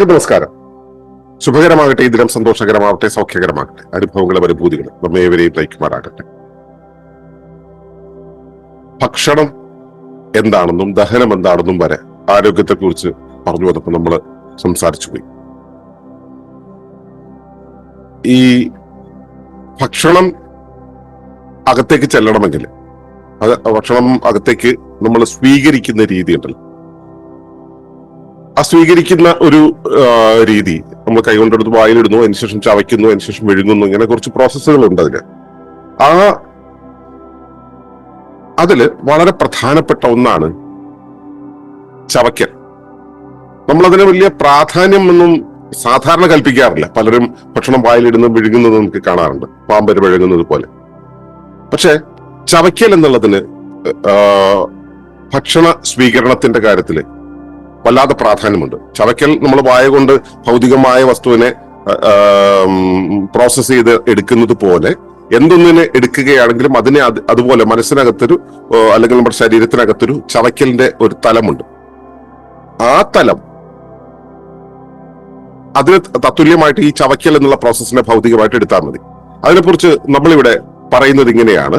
എല്ലാവർക്കും നമസ്കാരം. ശുഭകരമാകട്ടെ ഈ ദിനം സന്തോഷകരമാവട്ടെ സൗഖ്യകരമാകട്ടെ. അനുഭവങ്ങളും അനുഭൂതികളും നമ്മെ ഏവരെയും നയിക്കുമാറാകട്ടെ. ഭക്ഷണം എന്താണെന്നും ദഹനം എന്താണെന്നും വരെ ആരോഗ്യത്തെ കുറിച്ച് പറഞ്ഞു വന്നപ്പോൾ നമ്മൾ സംസാരിച്ചു പോയി. ഈ ഭക്ഷണം അകത്തേക്ക് ചെല്ലണമെങ്കിൽ അത് ഭക്ഷണം അകത്തേക്ക് നമ്മൾ സ്വീകരിക്കുന്ന രീതി ഉണ്ടല്ലോ. ആ സ്വീകരിക്കുന്ന ഒരു രീതി നമ്മൾ കൈകൊണ്ടെടുത്ത് വായിലിടുന്നു അതിനുശേഷം ചവയ്ക്കുന്നു അതിനുശേഷം വിഴുങ്ങുന്നു ഇങ്ങനെ കുറച്ച് പ്രോസസ്സുകൾ ഉണ്ട് അതിന് ആ അതിൽ വളരെ പ്രധാനപ്പെട്ട ഒന്നാണ് ചവയ്ക്കൽ. നമ്മളതിന് വലിയ പ്രാധാന്യം ഒന്നും സാധാരണ കൽപ്പിക്കാറില്ല. പലരും ഭക്ഷണം വായിലിടുന്ന വിഴുങ്ങുന്നത് നമുക്ക് കാണാറുണ്ട്. പാമ്പര് വിഴുങ്ങുന്നത് പോലെ. പക്ഷെ ചവയ്ക്കൽ എന്നുള്ളതിന് ഭക്ഷണ സ്വീകരണത്തിന്റെ കാര്യത്തിൽ വല്ലാതെ പ്രാധാന്യമുണ്ട്. ചവയ്ക്കൽ നമ്മൾ വായ കൊണ്ട് ഭൗതികമായ വസ്തുവിനെ പ്രോസസ് ചെയ്ത് എടുക്കുന്നത് പോലെ എന്തൊന്നിനെ എടുക്കുകയാണെങ്കിലും അതിനെ അതുപോലെ മനസ്സിനകത്തൊരു അല്ലെങ്കിൽ നമ്മുടെ ശരീരത്തിനകത്തൊരു ചവയ്ക്കലിന്റെ ഒരു തലമുണ്ട്. ആ തലം അതിന് തത്തുല്യമായിട്ട് ഈ ചവയ്ക്കൽ എന്നുള്ള പ്രോസസ്സിനെ ഭൗതികമായിട്ട് എടുത്താൽ മതി. അതിനെക്കുറിച്ച് നമ്മളിവിടെ പറയുന്നത് ഇങ്ങനെയാണ്.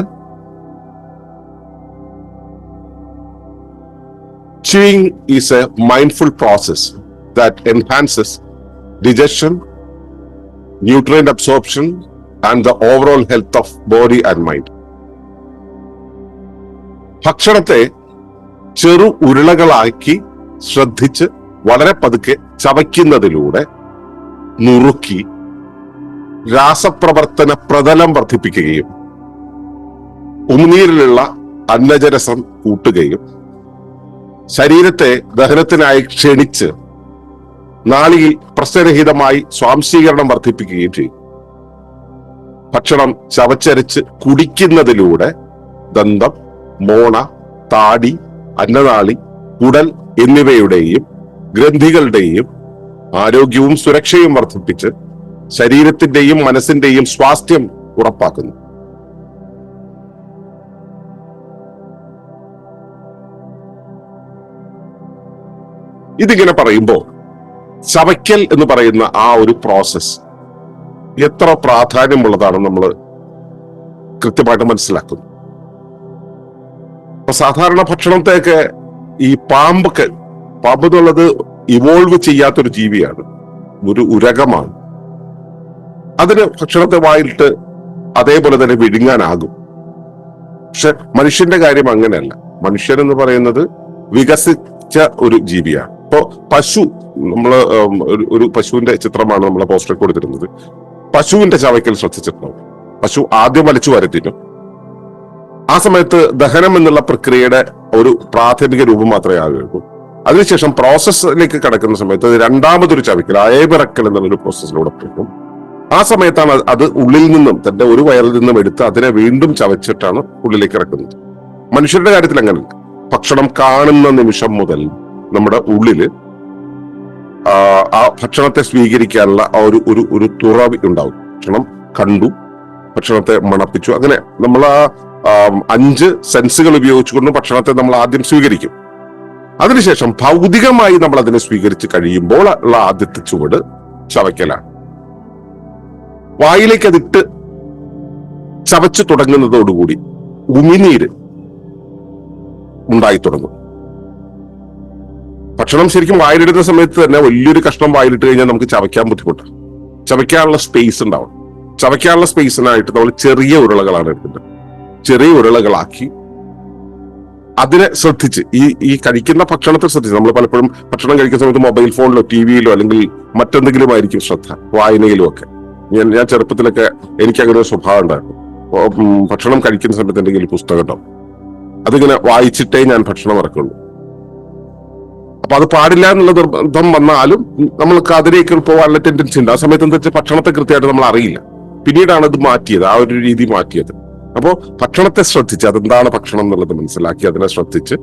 Chewing is a mindful process that enhances digestion, nutrient absorption, and the overall health of body and mind. ഭക്ഷണത്തെ ചെറു ഉരുളകളാക്കി ശ്രദ്ധിച്ച് വളരെ പതുക്കെ ചവയ്ക്കുന്നതിലൂടെ നുറുക്കി രാസപ്രവർത്തന പ്രതലം വർദ്ധിപ്പിക്കുകയും ഉമിനീരിലുള്ള അന്നജരസം കൂട്ടുകയും ശരീരത്തെ ദഹനത്തിനായി ക്ഷണിച്ച് നാളിയിൽ പ്രശ്നരഹിതമായി സ്വാംശീകരണം വർദ്ധിപ്പിക്കുകയും ചെയ്യും. ഭക്ഷണം ചവച്ചരച്ച് കുടിക്കുന്നതിലൂടെ ദന്തം മോണ താടി അന്നനാളി കുടൽ എന്നിവയുടെയും ഗ്രന്ഥികളുടെയും ആരോഗ്യവും സുരക്ഷയും വർദ്ധിപ്പിച്ച് ശരീരത്തിന്റെയും മനസ്സിന്റെയും സ്വാസ്ഥ്യം ഉറപ്പാക്കുന്നു. ഇതിങ്ങനെ പറയുമ്പോൾ ചവയ്ക്കൽ എന്ന് പറയുന്ന ആ ഒരു പ്രോസസ് എത്ര പ്രാധാന്യമുള്ളതാണ് നമ്മൾ കൃത്യമായിട്ട് മനസ്സിലാക്കുന്നു. അപ്പൊ സാധാരണ ഭക്ഷണത്തെയൊക്കെ ഈ പാമ്പൊക്കെ പാമ്പ് എന്നുള്ളത് ഇവോൾവ് ചെയ്യാത്തൊരു ജീവിയാണ് ഒരു ഉരകമാണ്. അതിന് ഭക്ഷണത്തെ വായിലിട്ട് അതേപോലെ തന്നെ വിഴുങ്ങാനാകും. പക്ഷെ മനുഷ്യന്റെ കാര്യം അങ്ങനെയല്ല. മനുഷ്യൻ എന്ന് പറയുന്നത് വികസിച്ച ഒരു ജീവിയാണ്. ഇപ്പോ പശു നമ്മൾ ഒരു- പശുവിന്റെ ചിത്രമാണ് നമ്മളെ പോസ്റ്റർ കൊടുത്തിരുന്നത്. പശുവിന്റെ ചവയ്ക്കൽ ശ്രദ്ധിച്ചിട്ടുണ്ടാവും. പശു ആദ്യം വലിച്ചു വരത്തിനും ആ സമയത്ത് ദഹനം എന്നുള്ള പ്രക്രിയയുടെ ഒരു പ്രാഥമിക രൂപം മാത്രമേ ആകുകയുള്ളൂ അതിനുശേഷം പ്രോസസ്സിലേക്ക് കടക്കുന്ന സമയത്ത് അത് രണ്ടാമതൊരു ചവയ്ക്കൽ അയവിറക്കൽ എന്നുള്ളൊരു പ്രോസസ്സിലൂടെ പോകും. ആ സമയത്താണ് അത് ഉള്ളിൽ നിന്നും തന്റെ ഒരു വയറിൽ നിന്നും എടുത്ത് അതിനെ വീണ്ടും ചവച്ചിട്ടാണ് ഉള്ളിലേക്ക് ഇറക്കുന്നത്. മനുഷ്യരുടെ കാര്യത്തിൽ അങ്ങനെയല്ല. ഭക്ഷണം കാണുന്ന നിമിഷം മുതൽ നമ്മുടെ ഉള്ളിൽ ആ ഭക്ഷണത്തെ സ്വീകരിക്കാനുള്ള ആ ഒരു ഒരു ഒരു തുറവി ഉണ്ടാവും. ഭക്ഷണം കണ്ടു ഭക്ഷണത്തെ മണപ്പിച്ചു. അങ്ങനെ നമ്മൾ ആ അഞ്ച് സെൻസുകൾ ഉപയോഗിച്ചുകൊണ്ട് ഭക്ഷണത്തെ നമ്മൾ ആദ്യം സ്വീകരിക്കും. അതിനുശേഷം ഭൗതികമായി നമ്മൾ അതിനെ സ്വീകരിച്ച് കഴിയുമ്പോൾ ഉള്ള ആദ്യത്തെ ചുവട് ചവയ്ക്കലാണ്. വായിലേക്ക് അതിട്ട് ചവച്ചു തുടങ്ങുന്നതോടുകൂടി ഉമിനീര് ഉണ്ടായി തുടങ്ങും ഭക്ഷണം ശരിക്കും വായിലിടുന്ന സമയത്ത് തന്നെ വലിയൊരു കഷ്ണം വായിലിട്ട് കഴിഞ്ഞാൽ നമുക്ക് ചവയ്ക്കാൻ ബുദ്ധിമുട്ട്. ചവയ്ക്കാനുള്ള സ്പേസ് ഉണ്ടാവണം. ചവയ്ക്കാനുള്ള സ്പേസിനായിട്ട് നമ്മൾ ചെറിയ ഉരുളകളാണ് എടുക്കുന്നത്. ചെറിയ ഉരുളകളാക്കി അതിനെ ശ്രദ്ധിച്ച് ഈ ഈ കഴിക്കുന്ന ഭക്ഷണത്തെ ശ്രദ്ധിച്ച് നമ്മൾ പലപ്പോഴും ഭക്ഷണം കഴിക്കുന്ന സമയത്ത് മൊബൈൽ ഫോണിലോ ടി വിയിലോ അല്ലെങ്കിൽ മറ്റെന്തെങ്കിലും ആയിരിക്കും ശ്രദ്ധ വായനയിലും ഒക്കെ. ഞാൻ ഞാൻ ചെറുപ്പത്തിലൊക്കെ എനിക്ക് അങ്ങനെ ഒരു സ്വഭാവം ഉണ്ടായിരുന്നു. ഭക്ഷണം കഴിക്കുന്ന സമയത്ത് എന്തെങ്കിലും പുസ്തകം ഉണ്ടാവും. അതിങ്ങനെ വായിച്ചിട്ടേ ഞാൻ ഭക്ഷണം ഇറക്കുള്ളൂ. അപ്പൊ അത് പാടില്ല എന്നുള്ള നിർബന്ധം വന്നാലും നമ്മൾക്ക് അതിലേക്ക് പോകാനുള്ള ടെൻഡൻസി ഉണ്ട്. ആ സമയത്ത് എന്താ വെച്ചാൽ ഭക്ഷണത്തെ കൃത്യമായിട്ട് നമ്മൾ അറിയില്ല. പിന്നീടാണ് അത് മാറ്റിയത് ആ ഒരു രീതി മാറ്റിയത്. അപ്പോൾ ഭക്ഷണത്തെ ശ്രദ്ധിച്ച് അതെന്താണ് ഭക്ഷണം എന്നുള്ളത് മനസ്സിലാക്കി അതിനെ ശ്രദ്ധിച്ച്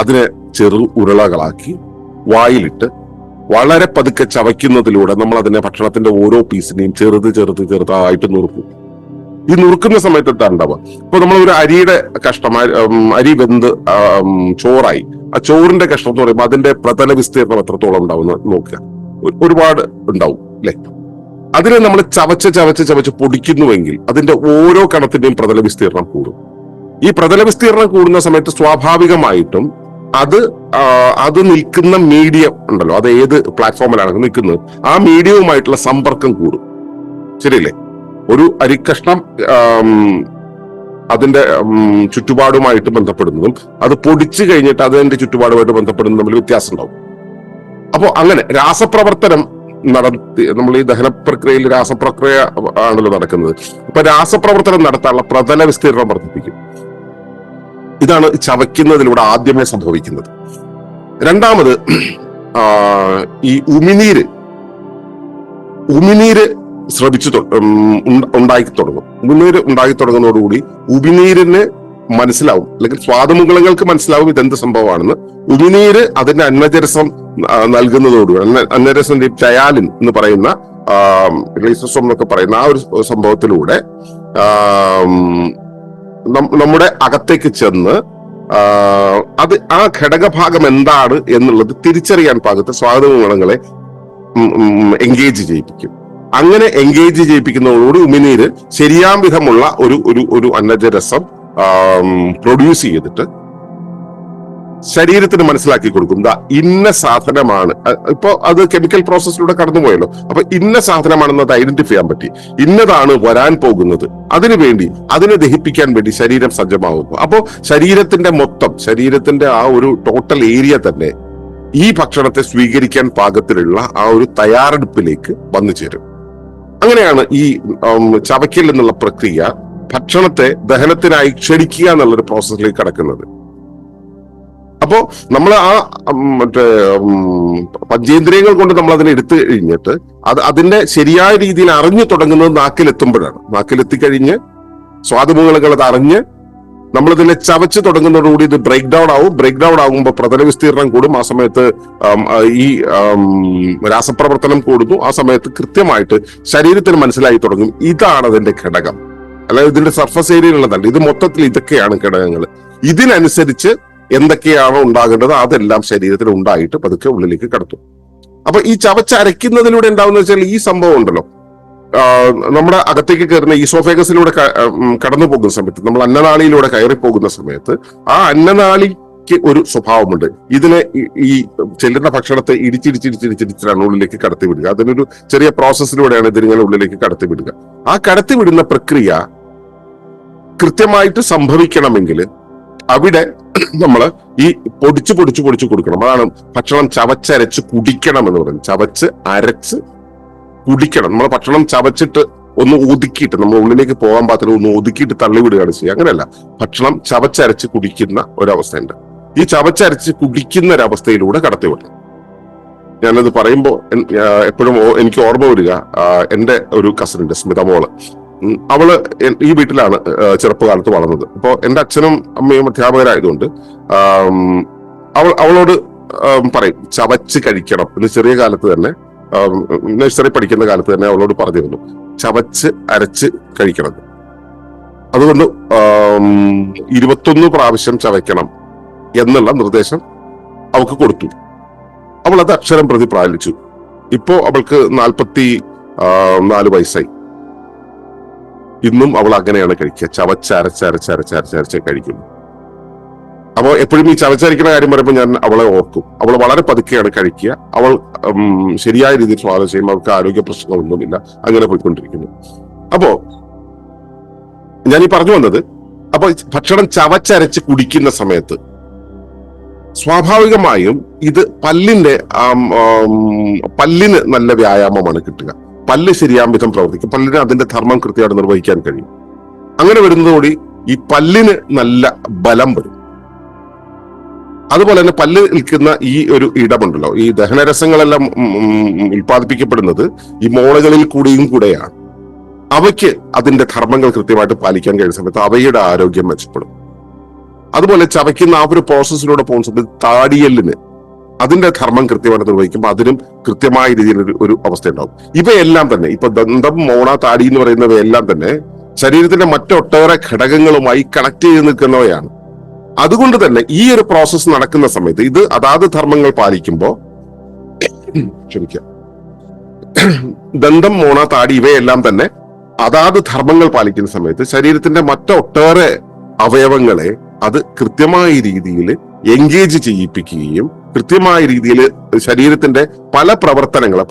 അതിനെ ചെറു ഉരുളകളാക്കി വായിലിട്ട് വളരെ പതുക്കെ ചവയ്ക്കുന്നതിലൂടെ നമ്മൾ അതിനെ ഭക്ഷണത്തിന്റെ ഓരോ പീസിനെയും ചെറുത് ചെറുത് ചെറുതായിട്ട് നുറുക്കും. ഈ നുറുക്കുന്ന സമയത്ത് എന്താ ഉണ്ടാവുക ഇപ്പൊ നമ്മൾ ഒരു അരിയുടെ കഷ്ടം അരി വെന്ത് ചോറായി. ആ ചോറിന്റെ കഷ്ടം എന്ന് പറയുമ്പോൾ അതിന്റെ പ്രതല വിസ്തീർണം എത്രത്തോളം ഉണ്ടാവും നോക്കുക. ഒരുപാട് ഉണ്ടാവും അല്ലെ? അതിനെ നമ്മൾ ചവച്ച് ചവച്ച് ചവച്ച് പൊടിക്കുന്നുവെങ്കിൽ അതിന്റെ ഓരോ കണത്തിന്റെയും പ്രതല വിസ്തീർണം കൂടും. ഈ പ്രതല വിസ്തീർണം കൂടുന്ന സമയത്ത് സ്വാഭാവികമായിട്ടും അത് അത് നിൽക്കുന്ന മീഡിയം ഉണ്ടല്ലോ. അത് ഏത് പ്ലാറ്റ്ഫോമിലാണ് നിൽക്കുന്നത്? ആ മീഡിയവുമായിട്ടുള്ള സമ്പർക്കം കൂടും. ശരിയല്ലേ? ഒരു അരിക്കഷ്ണം അതിന്റെ ചുറ്റുപാടുമായിട്ട് ബന്ധപ്പെടുന്നതും അത് പൊടിച്ചു കഴിഞ്ഞിട്ട് അതിന്റെ ചുറ്റുപാടുമായിട്ട് ബന്ധപ്പെടുന്നതും തമ്മിൽ വ്യത്യാസം ഉണ്ടാവും. അപ്പോൾ അങ്ങനെ രാസപ്രവർത്തനം നടത്തി നമ്മൾ ഈ ദഹന പ്രക്രിയയിൽ രാസപ്രക്രിയ ആണല്ലോ നടക്കുന്നത്. അപ്പൊ രാസപ്രവർത്തനം നടത്താനുള്ള പ്രതല വിസ്തീർണം വർദ്ധിപ്പിക്കും. ഇതാണ് ചവയ്ക്കുന്നതിലൂടെ ആദ്യമേ സംഭവിക്കുന്നത്. രണ്ടാമത് ഈ ഉമിനീര് ഉമിനീര് സ്രവിച്ചു ഉണ്ടാക്കി തുടങ്ങും ഉമിനീര് ഉണ്ടായി തുടങ്ങുന്നതോടുകൂടി ഉമിനീരിന് മനസ്സിലാവും. അല്ലെങ്കിൽ സ്വാദമുകളങ്ങൾക്ക് മനസ്സിലാവും ഇതെന്ത് സംഭവമാണെന്ന്. ഉമിനീര് അതിന്റെ അന്നജരസം നൽകുന്നതോടുകൂടി അന്ന അന്നജരസം ടയാലിൻ എന്ന് പറയുന്ന ലൈസോസോം എന്നൊക്കെ പറയുന്ന ആ ഒരു സംഭവത്തിലൂടെ നമ്മുടെ അകത്തേക്ക് ചെന്ന് അത് ആ ഘടകഭാഗം എന്താണ് എന്നുള്ളത് തിരിച്ചറിയാൻ പാകത്തെ സ്വാഗതങ്ങളെ എൻഗേജ് ചെയ്യിപ്പിക്കും. അങ്ങനെ എൻഗേജ് ചെയ്യിപ്പിക്കുന്നതോടുകൂടി ഉമിനീര് ശരിയാം വിധമുള്ള ഒരു ഒരു ഒരു അന്നജരസം പ്രൊഡ്യൂസ് ചെയ്തിട്ട് ശരീരത്തിന് മനസ്സിലാക്കി കൊടുക്കും. ദാ ഇന്ന സാധനമാണ്. ഇപ്പോ അത് കെമിക്കൽ പ്രോസസ്സിലൂടെ കടന്നുപോയല്ലോ. അപ്പൊ ഇന്ന സാധനമാണെന്ന് അത് ഐഡന്റിഫൈ ചെയ്യാൻ പറ്റി. ഇന്നതാണ് വരാൻ പോകുന്നത്. അതിനു വേണ്ടി അതിനെ ദഹിപ്പിക്കാൻ വേണ്ടി ശരീരം സജ്ജമാകുന്നു അപ്പോ ശരീരത്തിന്റെ മൊത്തം ശരീരത്തിന്റെ ആ ഒരു ടോട്ടൽ ഏരിയ തന്നെ ഈ ഭക്ഷണത്തെ സ്വീകരിക്കാൻ പാകത്തിലുള്ള ആ ഒരു തയ്യാറെടുപ്പിലേക്ക് വന്നു ചേരും. അങ്ങനെയാണ് ഈ ചവയ്ക്കൽ എന്നുള്ള പ്രക്രിയ ഭക്ഷണത്തെ ദഹനത്തിനായി ക്ഷണിക്കുക എന്നുള്ളൊരു പ്രോസസ്സിലേക്ക് കടക്കുന്നത്. അപ്പോ നമ്മൾ ആ മറ്റേ പഞ്ചേന്ദ്രിയങ്ങൾ കൊണ്ട് നമ്മൾ അതിനെ എടുത്തു കഴിഞ്ഞിട്ട് അത് അതിന്റെ ശരിയായ രീതിയിൽ അറിഞ്ഞു തുടങ്ങുന്നത് നാക്കിലെത്തുമ്പോഴാണ്. നാക്കിലെത്തിക്കഴിഞ്ഞ് സ്വാദമുകളകൾ അത് അറിഞ്ഞ് നമ്മളിതിനെ ചവച്ച് തുടങ്ങുന്നതോടുകൂടി ഇത് ബ്രേക്ക് ഡൗൺ ആവും. ബ്രേക്ക് ഡൗൺ ആകുമ്പോൾ പ്രതല വിസ്തീർണം കൂടും. ആ സമയത്ത് ഈ രാസപ്രവർത്തനം കൂടുന്നു. ആ സമയത്ത് കൃത്യമായിട്ട് ശരീരത്തിന് മനസ്സിലായി തുടങ്ങും. ഇതാണ് അതിന്റെ ഘടകം. അല്ലാതെ ഇതിന്റെ സർഫസ് ഏരിയയിലുള്ളതല്ല ഇത് മൊത്തത്തിൽ ഇതൊക്കെയാണ് ഘടകങ്ങൾ ഇതിനനുസരിച്ച് എന്തൊക്കെയാണോ ഉണ്ടാകേണ്ടത്? അതെല്ലാം ശരീരത്തിൽ ഉണ്ടായിട്ട് പതുക്കെ ഉള്ളിലേക്ക് കടത്തും. അപ്പൊ ഈ ചവച്ചരയ്ക്കുന്നതിലൂടെ ഉണ്ടാവുന്ന വെച്ചാൽ ഈ സംഭവം ഉണ്ടല്ലോ. നമ്മുടെ അകത്തേക്ക് കയറുന്ന ഈസോഫേഗസിലൂടെ കടന്നു പോകുന്ന സമയത്ത് നമ്മൾ അന്നനാളിയിലൂടെ കയറി പോകുന്ന സമയത്ത് ആ അന്നനാളിക്ക് ഒരു സ്വഭാവമുണ്ട്. ഇതിനെ ഈ- ചെല്ലുന്ന ഭക്ഷണത്തെ ഇടിച്ചിടിച്ചിടിച്ചിടിച്ചിടിച്ചിട്ടാണ് ഉള്ളിലേക്ക് കടത്തി വിടുക അതിനൊരു ചെറിയ പ്രോസസ്സിലൂടെയാണ് ഇതിങ്ങനെ ഉള്ളിലേക്ക് കടത്തി വിടുക ആ കടത്തിവിടുന്ന പ്രക്രിയ കൃത്യമായിട്ട് സംഭവിക്കണമെങ്കിൽ അവിടെ നമ്മൾ ഈ പൊടിച്ച് പൊടിച്ച് പൊടിച്ച് കൊടുക്കണം. അതാണ് ഭക്ഷണം ചവച്ചരച്ച് കുടിക്കണം എന്ന് പറയുന്നത്. ചവച്ച് അരച്ച് കുടിക്കണം. നമ്മളെ ഭക്ഷണം ചവച്ചിട്ട് ഒന്ന് ഒതുക്കിയിട്ട് നമ്മൾ ഉള്ളിലേക്ക് പോകാൻ പാത്രം ഒന്ന് ഒതുക്കിയിട്ട് തള്ളിവിടുകയാണ് ചെയ്യുക. അങ്ങനെയല്ല. ഭക്ഷണം ചവച്ചരച്ച് കുടിക്കുന്ന ഒരവസ്ഥയുണ്ട്. ഈ ചവച്ചരച്ച് കുടിക്കുന്ന ഒരവസ്ഥയിലൂടെ കടത്തിവിടണം. ഞാനത് പറയുമ്പോൾ എപ്പോഴും എനിക്ക് ഓർമ്മ വരിക. എന്റെ ഒരു കസിനുണ്ട് സ്മിത മോൾ. അവൾ ഈ വീട്ടിലാണ് ചെറുപ്പകാലത്ത് വളർന്നത്. അപ്പോൾ എന്റെ അച്ഛനും അമ്മയും അധ്യാപകരായതുകൊണ്ട് അവൾ അവളോട് പറയും ചവച്ച് കഴിക്കണം. എന്ന് ചെറിയ കാലത്ത് തന്നെ നഴ്സറി പഠിക്കുന്ന കാലത്ത് തന്നെ അവളോട് പറഞ്ഞിരുന്നു ചവച്ച് അരച്ച് കഴിക്കണം. അതുകൊണ്ട് ഇരുപത്തൊന്ന് പ്രാവശ്യം ചവയ്ക്കണം എന്നുള്ള നിർദ്ദേശം അവൾക്ക് കൊടുത്തു. അവൾ അത് അക്ഷരം പ്രതി പ്രാലിച്ചു ഇപ്പോ അവൾക്ക് നാൽപ്പത്തി നാല് വയസ്സായി. ഇന്നും അവൾ അങ്ങനെയാണ് കഴിക്കുക. ചവച്ച് അരച്ച് അരച്ച് അരച്ച് അരച്ച് അരച്ച് കഴിക്കുന്നു. അപ്പോൾ എപ്പോഴും ഈ ചവച്ചരിക്കുന്ന കാര്യം പറയുമ്പോൾ ഞാൻ അവളെ ഓർക്കും. അവൾ വളരെ പതുക്കെയാണ് കഴിക്കുക. അവൾ ശരിയായ രീതിയിൽ സ്വാഗതം ചെയ്യും. അവൾക്ക് ആരോഗ്യ പ്രശ്നങ്ങളൊന്നുമില്ല. അങ്ങനെ പോയിക്കൊണ്ടിരിക്കുന്നു. അപ്പോ ഞാൻ ഈ പറഞ്ഞു വന്നത് അപ്പൊ ഭക്ഷണം ചവച്ചരച്ച് കുടിക്കുന്ന സമയത്ത് സ്വാഭാവികമായും ഇത് പല്ലിന്റെ പല്ലിന് നല്ല വ്യായാമമാണ് കിട്ടുക. പല്ല് ശരിയാം വിധം പ്രവർത്തിക്കും. പല്ലിന് അതിന്റെ ധർമ്മം കൃത്യമായിട്ട് നിർവഹിക്കാൻ കഴിയും. അങ്ങനെ വരുന്നതോടി ഈ പല്ലിന് നല്ല ബലം വരും. അതുപോലെ തന്നെ പല്ല് നിൽക്കുന്ന ഈ ഒരു ഇടമുണ്ടല്ലോ. ഈ ദഹനരസങ്ങളെല്ലാം ഉൽപ്പാദിപ്പിക്കപ്പെടുന്നത് ഈ മോളകളിൽ കൂടിയും കൂടെയാണ്. അവയ്ക്ക് അതിന്റെ ധർമ്മങ്ങൾ കൃത്യമായിട്ട് പാലിക്കാൻ കഴിയുന്ന സമയത്ത് അവയുടെ ആരോഗ്യം മെച്ചപ്പെടും. അതുപോലെ ചവയ്ക്കുന്ന ആ ഒരു പ്രോസസ്സിലൂടെ പോകുന്ന സമയത്ത് താടിയലിന് അതിന്റെ ധർമ്മം കൃത്യമായിട്ട് നിർവഹിക്കുമ്പോൾ അതിനും കൃത്യമായ രീതിയിൽ ഒരു ഒരു അവസ്ഥ ഉണ്ടാകും ഇവയെല്ലാം തന്നെ ഇപ്പൊ ദന്തം മോണ താടി എന്ന് പറയുന്നവയെല്ലാം തന്നെ ശരീരത്തിന്റെ മറ്റൊട്ടേറെ ഘടകങ്ങളുമായി കണക്ട് ചെയ്ത് നിൽക്കുന്നവയാണ്. അതുകൊണ്ട് തന്നെ ഈ ഒരു പ്രോസസ്സ് നടക്കുന്ന സമയത്ത് ഇത് അതാത് ധർമ്മങ്ങൾ പാലിക്കുമ്പോൾ ക്ഷമിക്കാം. ദന്തം മോണ താടി ഇവയെല്ലാം തന്നെ അതാത് ധർമ്മങ്ങൾ പാലിക്കുന്ന സമയത്ത് ശരീരത്തിന്റെ മറ്റൊട്ടേറെ അവയവങ്ങളെ അത് കൃത്യമായ രീതിയിൽ എൻഗേജ് ചെയ്യിപ്പിക്കുകയും കൃത്യമായ രീതിയിൽ ശരീരത്തിന്റെ പല പ്രവർത്തനങ്ങളെ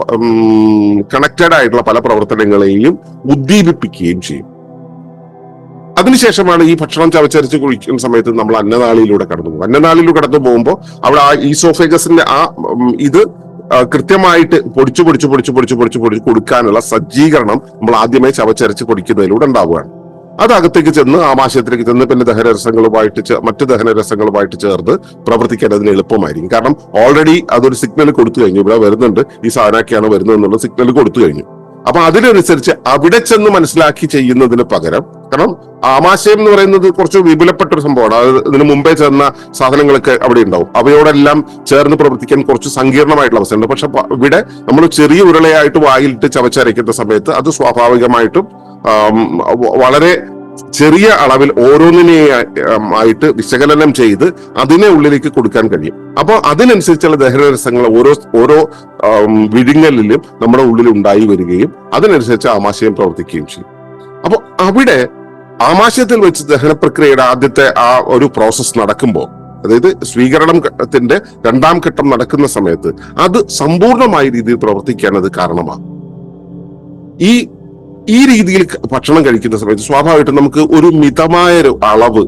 കണക്റ്റഡ് ആയിട്ടുള്ള പല പ്രവർത്തനങ്ങളെയും ഉദ്ദീപിപ്പിക്കുകയും ചെയ്യും. അതിനുശേഷമാണ് ഈ ഭക്ഷണം ചവച്ചരച്ച് കുഴിക്കുന്ന സമയത്ത് നമ്മൾ അന്നനാളിയിലൂടെ കടന്നു പോകും. അന്നനാളിലൂടെ കടന്നു പോകുമ്പോൾ അവിടെ ആ ഈസോഫേഗസിന്റെ ആ ഇത് കൃത്യമായിട്ട് പൊടിച്ചു പൊടിച്ചു പൊടിച്ചു പൊടിച്ചു പൊടിച്ചു പൊടിച്ച് കൊടുക്കാനുള്ള സജ്ജീകരണം നമ്മൾ ആദ്യമേ ചവച്ചരച്ച് പൊടിക്കുന്നതിലൂടെ ഉണ്ടാവുകയാണ്. അത് അകത്തേക്ക് ചെന്ന് ആമാശയത്തിലേക്ക് ചെന്ന് പിന്നെ ദഹനരസങ്ങളുമായിട്ട് മറ്റ് ദഹനരസങ്ങളുമായിട്ട് ചേർന്ന് പ്രവർത്തിക്കാൻ അതിന് എളുപ്പമായിരിക്കും. കാരണം ഓൾറെഡി അതൊരു സിഗ്നൽ കൊടുത്തു കഴിഞ്ഞു. ഇവിടെ വരുന്നുണ്ട്. ഈ സാധനമൊക്കെയാണ് വരുന്നത് എന്നുള്ള സിഗ്നൽ കൊടുത്തു കഴിഞ്ഞു. അപ്പൊ അതിനനുസരിച്ച് അവിടെ ചെന്ന് മനസ്സിലാക്കി ചെയ്യുന്നതിന് പകരം കാരണം ആമാശയം എന്ന് പറയുന്നത് കുറച്ച് വിപുലപ്പെട്ട ഒരു സംഭവമാണ്. അത് ഇതിന് മുമ്പേ ചേർന്ന സാധനങ്ങളൊക്കെ അവിടെ ഉണ്ടാവും. അവയോടെല്ലാം ചേർന്ന് പ്രവർത്തിക്കാൻ കുറച്ച് സങ്കീർണമായിട്ടുള്ള അവസ്ഥയുണ്ട്. പക്ഷെ ഇവിടെ നമ്മൾ ചെറിയ ഉരുളയായിട്ട് വായിലിട്ട് ചവച്ചരയ്ക്കുന്ന സമയത്ത് അത് സ്വാഭാവികമായിട്ടും വളരെ ചെറിയ അളവിൽ ഓരോന്നിനെ ആയിട്ട് വിശകലനം ചെയ്ത് അതിനെ ഉള്ളിലേക്ക് കൊടുക്കാൻ കഴിയും. അപ്പൊ അതിനനുസരിച്ചുള്ള ദഹനരസങ്ങൾ ഓരോ ഓരോ വിഴുങ്ങലിലും നമ്മുടെ ഉള്ളിൽ ഉണ്ടായി വരികയും അതിനനുസരിച്ച് ആമാശയം പ്രവർത്തിക്കുകയും ചെയ്യും. അപ്പൊ അവിടെ ആമാശയത്തിൽ വെച്ച് ദഹന പ്രക്രിയയുടെ ആദ്യത്തെ ആ ഒരു പ്രോസസ്സ് നടക്കുമ്പോൾ അതായത് സ്വീകരണത്തിന്റെ രണ്ടാം ഘട്ടം നടക്കുന്ന സമയത്ത് അത് സമ്പൂർണമായ രീതിയിൽ പ്രവർത്തിക്കാൻ അത് കാരണമാണ് ഈ ഈ രീതിയിൽ ഭക്ഷണം കഴിക്കുന്ന സമയത്ത് സ്വാഭാവികമായിട്ടും നമുക്ക് ഒരു മിതമായ ഒരു അളവ്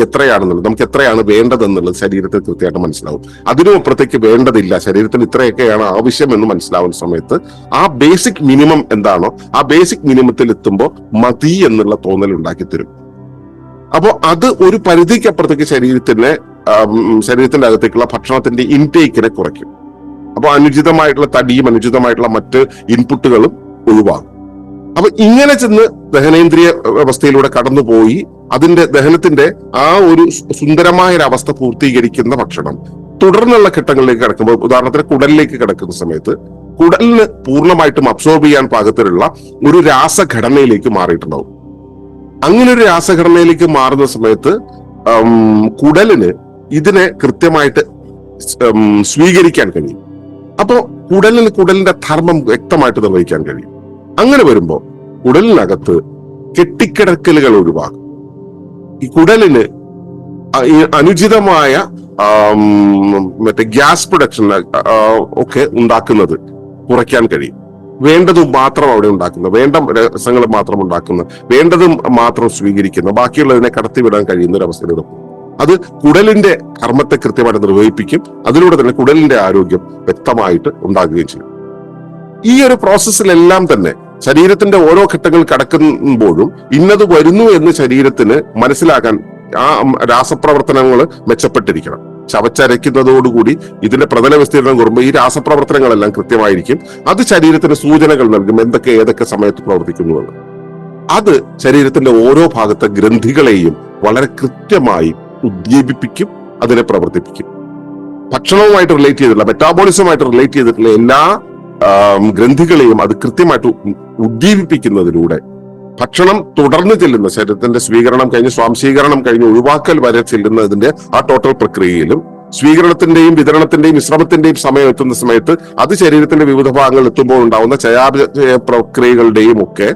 എത്രയാണെന്നുള്ളത് നമുക്ക് എത്രയാണ് വേണ്ടതെന്നുള്ളത് ശരീരത്തിൽ കൃത്യമായിട്ട് മനസ്സിലാവും. അതിനും അപ്പുറത്തേക്ക് വേണ്ടതില്ല. ശരീരത്തിൽ ഇത്രയൊക്കെയാണ് ആവശ്യം എന്ന് മനസ്സിലാവുന്ന സമയത്ത് ആ ബേസിക് മിനിമം എന്താണോ ആ ബേസിക് മിനിമത്തിൽ എത്തുമ്പോൾ മതി എന്നുള്ള തോന്നൽ ഉണ്ടാക്കി തരും. അപ്പോൾ അത് ഒരു പരിധിക്ക് അപ്പുറത്തേക്ക് ശരീരത്തിനെ ശരീരത്തിന്റെ അകത്തേക്കുള്ള ഭക്ഷണത്തിന്റെ ഇൻടേക്കിനെ കുറയ്ക്കും. അപ്പോൾ അനുചിതമായിട്ടുള്ള തടിയും അനുചിതമായിട്ടുള്ള മറ്റ് ഇൻപുട്ടുകളും ഒഴിവാകും അപ്പൊ ഇങ്ങനെ ചെന്ന് ദഹനേന്ദ്രിയ അവസ്ഥയിലൂടെ കടന്നുപോയി അതിന്റെ ദഹനത്തിന്റെ ആ ഒരു സുന്ദരമായ ഒരു അവസ്ഥ പൂർത്തീകരിക്കുന്ന ഭക്ഷണം. തുടർന്നുള്ള ഘട്ടങ്ങളിലേക്ക് കിടക്കുമ്പോൾ ഉദാഹരണത്തിന് കുടലിലേക്ക് കിടക്കുന്ന സമയത്ത് കുടലിന് പൂർണമായിട്ടും അബ്സോർബ് ചെയ്യാൻ പാകത്തിലുള്ള ഒരു രാസഘടനയിലേക്ക് മാറിയിട്ടുണ്ടാവും. അങ്ങനെ ഒരു രാസഘടനയിലേക്ക് മാറുന്ന സമയത്ത് കുടലിന് ഇതിനെ കൃത്യമായിട്ട് സ്വീകരിക്കാൻ കഴിയും. അപ്പോ കുടലിന് കുടലിന്റെ ധർമ്മം വ്യക്തമായിട്ട് നിർവഹിക്കാൻ കഴിയും. അങ്ങനെ വരുമ്പോൾ കുടലിനകത്ത് കെട്ടിക്കിടക്കലുകൾ ഒഴിവാക്കും. ഈ കുടലിന് അനുചിതമായ മറ്റേ ഗ്യാസ് പ്രൊഡക്ഷൻ ഒക്കെ ഉണ്ടാക്കുന്നത് കുറയ്ക്കാൻ കഴിയും. വേണ്ടത് മാത്രം അവിടെ ഉണ്ടാക്കുന്ന വേണ്ട രസങ്ങൾ മാത്രം ഉണ്ടാക്കുന്ന വേണ്ടതും മാത്രം സ്വീകരിക്കുന്ന. ബാക്കിയുള്ളതിനെ കടത്തിവിടാൻ കഴിയുന്ന ഒരു പോകും. അത് കുടലിന്റെ കർമ്മത്തെ കൃത്യമായിട്ട് നിർവഹിപ്പിക്കും. അതിലൂടെ തന്നെ കുടലിന്റെ ആരോഗ്യം വ്യക്തമായിട്ട് ഉണ്ടാകുകയും ചെയ്യും. ഈ ഒരു പ്രോസസ്സിലെല്ലാം തന്നെ ശരീരത്തിന്റെ ഓരോ ഘട്ടങ്ങൾ കടക്കുമ്പോഴും ഇന്നത് വരുന്നു എന്ന് ശരീരത്തിന് മനസ്സിലാക്കാൻ ആ രാസപ്രവർത്തനങ്ങൾ മെച്ചപ്പെട്ടിരിക്കണം. ചവച്ചരയ്ക്കുന്നതോടുകൂടി ഇതിന്റെ പ്രതല വിസ്തീർണം കൂടുമ്പോൾ ഈ രാസപ്രവർത്തനങ്ങളെല്ലാം കൃത്യമായിരിക്കും. അത് ശരീരത്തിന് സൂചനകൾ നൽകും എന്തൊക്കെ ഏതൊക്കെ സമയത്ത് പ്രവർത്തിക്കുന്നു എന്ന് അത് ശരീരത്തിന്റെ ഓരോ ഭാഗത്തെ ഗ്രന്ഥികളെയും വളരെ കൃത്യമായി ഉദ്ദീപിപ്പിക്കും അതിനെ പ്രവർത്തിപ്പിക്കും. ഭക്ഷണവുമായിട്ട് റിലേറ്റ് ചെയ്തിട്ടുള്ള മെറ്റാബോളിസമായിട്ട് റിലേറ്റ് ചെയ്തിട്ടുള്ള എല്ലാ ഗ്രന്ഥികളെയും അത് കൃത്യമായിട്ട് ഉദ്ദീപിപ്പിക്കുന്നതിലൂടെ ഭക്ഷണം തുടർന്ന് ചെല്ലുന്ന ശരീരത്തിന്റെ സ്വീകരണം കഴിഞ്ഞ് സ്വാംശീകരണം കഴിഞ്ഞ് ഒഴിവാക്കൽ വരെ ചെല്ലുന്നതിന്റെ ആ ടോട്ടൽ പ്രക്രിയയിലും സ്വീകരണത്തിന്റെയും വിതരണത്തിന്റെയും വിശ്രമത്തിന്റെയും സമയം എത്തുന്ന സമയത്ത് അത് ശരീരത്തിന്റെ വിവിധ ഭാഗങ്ങളിൽ എത്തുമ്പോൾ ഉണ്ടാവുന്ന ചയാപചയ പ്രക്രിയകളുടെയും ഒക്കെ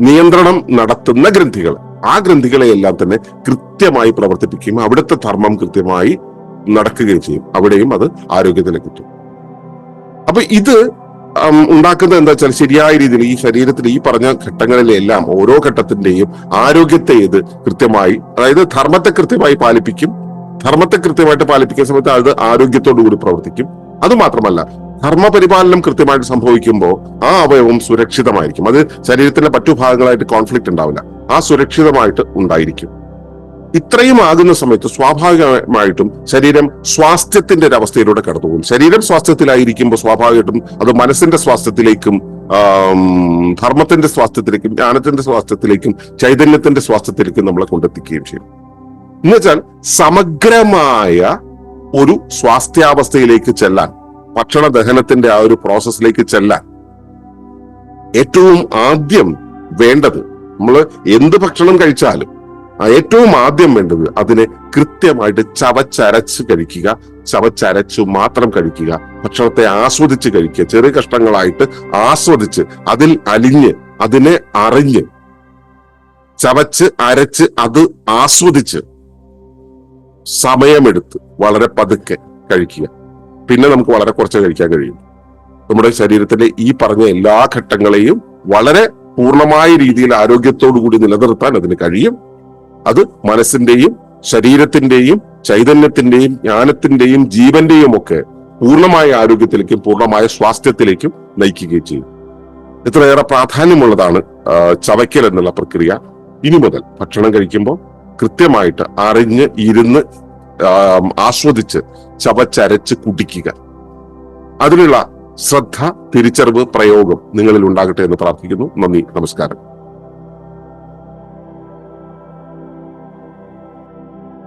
നിയന്ത്രണം നടത്തുന്ന ഗ്രന്ഥികൾ. ആ ഗ്രന്ഥികളെ എല്ലാം തന്നെ കൃത്യമായി പ്രവർത്തിപ്പിക്കുകയും അവിടുത്തെ ധർമ്മം കൃത്യമായി നടക്കുകയും ചെയ്യും. അവിടെയും അത് ആരോഗ്യത്തിലേക്ക് എത്തും. അപ്പൊ ഇത് ഉണ്ടാക്കുന്നത് എന്താ വെച്ചാൽ ശരിയായ രീതിയിൽ ഈ ശരീരത്തിൽ ഈ പറഞ്ഞ ഘട്ടങ്ങളിലെല്ലാം ഓരോ ഘട്ടത്തിന്റെയും ആരോഗ്യത്തെ ഇത് കൃത്യമായി അതായത് ധർമ്മത്തെ കൃത്യമായി പാലിപ്പിക്കും. ധർമ്മത്തെ കൃത്യമായിട്ട് പാലിപ്പിക്കുന്ന സമയത്ത് അത് ആരോഗ്യത്തോടു കൂടി പ്രവർത്തിക്കും. അതുമാത്രമല്ല ധർമ്മപരിപാലനം കൃത്യമായിട്ട് സംഭവിക്കുമ്പോൾ ആ അവയവം സുരക്ഷിതമായിരിക്കും. അത് ശരീരത്തിന്റെ മറ്റു ഭാഗങ്ങളായിട്ട് കോൺഫ്ലിക്റ്റ് ഉണ്ടാവില്ല. ആ സുരക്ഷിതമായിട്ട് ഉണ്ടായിരിക്കും. ഇത്രയും ആകുന്ന സമയത്ത് സ്വാഭാവികമായിട്ടും ശരീരം സ്വാസ്ഥ്യത്തിന്റെ ഒരു അവസ്ഥയിലൂടെ കടന്നുപോകും ശരീരം സ്വാസ്ഥ്യത്തിലായിരിക്കുമ്പോൾ സ്വാഭാവികമായിട്ടും അത് മനസ്സിന്റെ സ്വാസ്ഥ്യത്തിലേക്കും ധർമ്മത്തിന്റെ സ്വാസ്ഥ്യത്തിലേക്കും ജ്ഞാനത്തിന്റെ സ്വാസ്ഥ്യത്തിലേക്കും ചൈതന്യത്തിന്റെ സ്വാസ്ഥ്യത്തിലേക്കും നമ്മളെ കൊണ്ടെത്തിക്കുകയും ചെയ്യും. എന്നുവെച്ചാൽ സമഗ്രമായ ഒരു സ്വാസ്ഥ്യാവസ്ഥയിലേക്ക് ചെല്ലാൻ ഭക്ഷണ ദഹനത്തിന്റെ ആ ഒരു പ്രോസസ്സിലേക്ക് ചെല്ലാൻ ഏറ്റവും ആദ്യം വേണ്ടത് നമ്മൾ എന്ത് ഭക്ഷണം കഴിച്ചാലും ഏറ്റവും ആദ്യം വേണ്ടത് അതിനെ കൃത്യമായിട്ട് ചവച്ചരച്ച് കഴിക്കുക. ചവച്ചരച്ചു മാത്രം കഴിക്കുക. ഭക്ഷണത്തെ ആസ്വദിച്ച് കഴിക്കുക. ചെറിയ കഷ്ണങ്ങളായിട്ട് ആസ്വദിച്ച് അതിൽ അലിഞ്ഞ് അതിനെ അറിഞ്ഞ് ചവച്ച് അരച്ച് അത് ആസ്വദിച്ച് സമയമെടുത്ത് വളരെ പതുക്കെ കഴിക്കുക. പിന്നെ നമുക്ക് വളരെ കുറച്ച് കഴിക്കാൻ കഴിയും. നമ്മുടെ ശരീരത്തിലെ ഈ പറഞ്ഞ എല്ലാ ഘട്ടങ്ങളെയും വളരെ പൂർണമായ രീതിയിൽ ആരോഗ്യത്തോടു കൂടി നിലനിർത്താൻ അതിന് കഴിയും. അത് മനസ്സിന്റെയും ശരീരത്തിന്റെയും ചൈതന്യത്തിന്റെയും ജ്ഞാനത്തിന്റെയും ജീവന്റെയും ഒക്കെ പൂർണമായ ആരോഗ്യത്തിലേക്കും പൂർണമായ സ്വാസ്ഥ്യത്തിലേക്കും നയിക്കുകയും ചെയ്യും. ഇത്രയേറെ പ്രാധാന്യമുള്ളതാണ് ചവയ്ക്കൽ എന്നുള്ള പ്രക്രിയ. ഇനി മുതൽ ഭക്ഷണം കഴിക്കുമ്പോൾ കൃത്യമായിട്ട് അറിഞ്ഞ് ഇരുന്ന് ആസ്വദിച്ച് ചവച്ചരച്ച് കുടിക്കുക. അതിനുള്ള ശ്രദ്ധ തിരിച്ചറിവ് പ്രയോഗം നിങ്ങളിൽ ഉണ്ടാകട്ടെ എന്ന് പ്രാർത്ഥിക്കുന്നു. നന്ദി നമസ്കാരം.